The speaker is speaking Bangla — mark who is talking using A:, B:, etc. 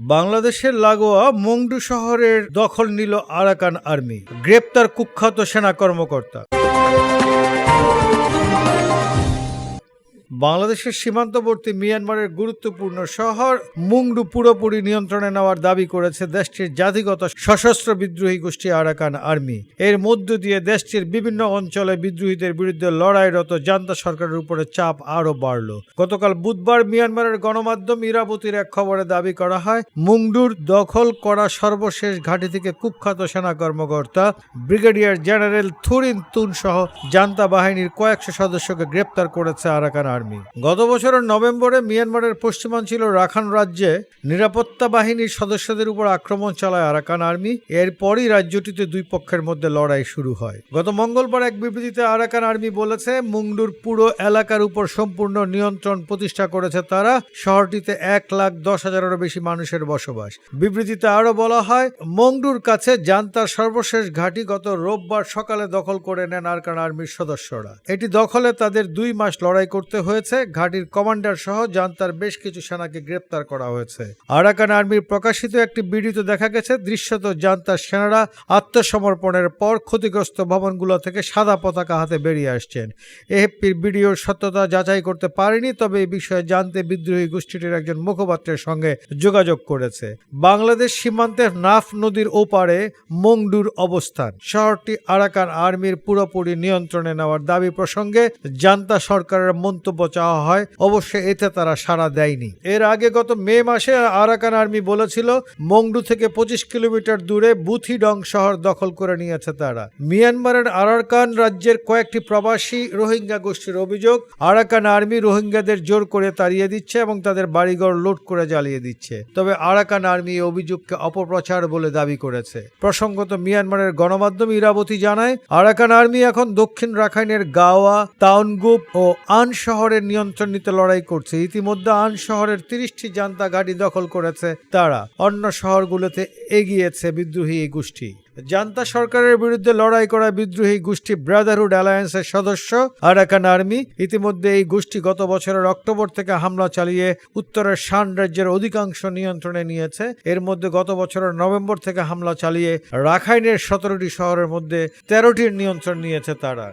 A: বাংলাদেশের লাগোয়া মংডু শহরের দখল নিল আরাকান আর্মি গ্রেপ্তার কুখ্যাত সেনা কর্মকর্তা। বাংলাদেশের সীমান্তবর্তী মিয়ানমারের গুরুত্বপূর্ণ শহর মুংডু পুরোপুরি নিয়ন্ত্রণে নেওয়ার দাবি করেছে দেশটির জাতিগত সশস্ত্র বিদ্রোহী গোষ্ঠী আরাকান আর্মি। এর মধ্য দিয়ে দেশটির বিভিন্ন অঞ্চলে বিদ্রোহীদের বিরুদ্ধে লড়াইরত জান্তা সরকারের উপরে চাপ আরও বাড়ল। গতকাল বুধবার মিয়ানমারের গণমাধ্যম ইরাবতীর এক খবরে দাবি করা হয়, মুংডুর দখল করা সর্বশেষ ঘাঁটি থেকে কুখ্যাত সেনা কর্মকর্তা ব্রিগেডিয়ার জেনারেল থুরিন তুন সহ জান্তা বাহিনীর কয়েকশো সদস্যকে গ্রেপ্তার করেছে আরাকান আর্মি। গত বছরের নভেম্বরে মিয়ানমারের পশ্চিমাঞ্চল রাখান রাজ্যে নিরাপত্তা বাহিনীর সদস্যদের উপর আক্রমণ চালায় আরাকান আর্মি। এরপরই রাজ্যটিতে দুই পক্ষের মধ্যে লড়াই শুরু হয়। গত মঙ্গলবার এক বিবৃতিতে আরাকান আর্মি বলেছে, মুংডুর পুরো এলাকার উপর সম্পূর্ণ নিয়ন্ত্রণ প্রতিষ্ঠা করেছে তারা। শহরটিতে এক লাখ দশ হাজারেরও বেশি মানুষের বসবাস। বিবৃতিতে আরও বলা হয়, মংডুর কাছে জান্তার সর্বশেষ ঘাঁটি গত রোববার সকালে দখল করে নেন আরাকান আর্মির সদস্যরা। এটি দখলে তাদের দুই মাস লড়াই করতে হয়েছে। ঘাঁটির কমান্ডার সহ জান্তার বেশ কিছু সেনাকে গ্রেপ্তার করা হয়েছে। আরাকান আর্মির প্রকাশিত একটি ভিডিওতে দেখা গেছে, দৃশ্যত জান্তার সেনারা আত্মসমর্পণের পর ক্ষতিগ্রস্ত ভবনগুলো থেকে সাদা পতাকা হাতে বেরিয়ে আসছেন। এএফপির ভিডিওর সত্যতা যাচাই করতে পারেনি, তবে এই বিষয়ে জানতে বিদ্রোহী গোষ্ঠীটির একজন মুখপাত্রের সঙ্গে যোগাযোগ করেছে। বাংলাদেশ সীমান্তের নাফ নদীর ওপারে মংডুর অবস্থান। শহরটি আরাকান আর্মির পুরোপুরি নিয়ন্ত্রণে নেওয়ার দাবি প্রসঙ্গে জান্তা সরকারের মন্তব্য চাওয়া হয়, অবশ্য এতে তারা সাড়া দেয়নি। এর আগে গত মে মাসে আরাকান আর্মি বলেছিল, মংডু থেকে পঁচিশ কিলোমিটার দূরে বুথিডং শহর দখল করে নিয়েছে তারা। মিয়ানমারের আরাকান রাজ্যের কয়েকটি প্রবাসী রোহিঙ্গা গোষ্ঠীর অভিযোগ, আরাকান আর্মি রোহিঙ্গাদের জোর করে তাড়িয়ে দিচ্ছে এবং তাদের বাড়িঘর লুট করে জ্বালিয়ে দিচ্ছে। তবে আরাকান আর্মি অভিযোগকে অপপ্রচার বলে দাবি করেছে। প্রসঙ্গত, মিয়ানমারের গণমাধ্যম ইরাবতী জানায়, আরাকান আর্মি এখন দক্ষিণ রাখাইনের গাওয়া তাউনগুপ ও আন শহরের নিয়ন্ত্রণ নিতে লড়াই করছে। ইতিমধ্যে আন শহরের তিরিশটি জান্তা গাড়ি দখল করেছে তারা। অন্য শহরগুলোতে এগিয়েছে বিদ্রোহী এই গোষ্ঠী। জান্তা সরকারের বিরুদ্ধে লড়াই করা বিদ্রোহী গোষ্ঠী ব্রাদারহুড অ্যালায়েন্সের সদস্য আরাকান আর্মি ইতিমধ্যে এই গোষ্ঠী গত বছরের অক্টোবর থেকে হামলা চালিয়ে উত্তরের শান রাজ্যের অধিকাংশ নিয়ন্ত্রণে নিয়েছে। এর মধ্যে গত বছরের নভেম্বর থেকে হামলা চালিয়ে রাখাইনের সতেরোটি শহরের মধ্যে তেরোটির নিয়ন্ত্রণ নিয়েছে তারা।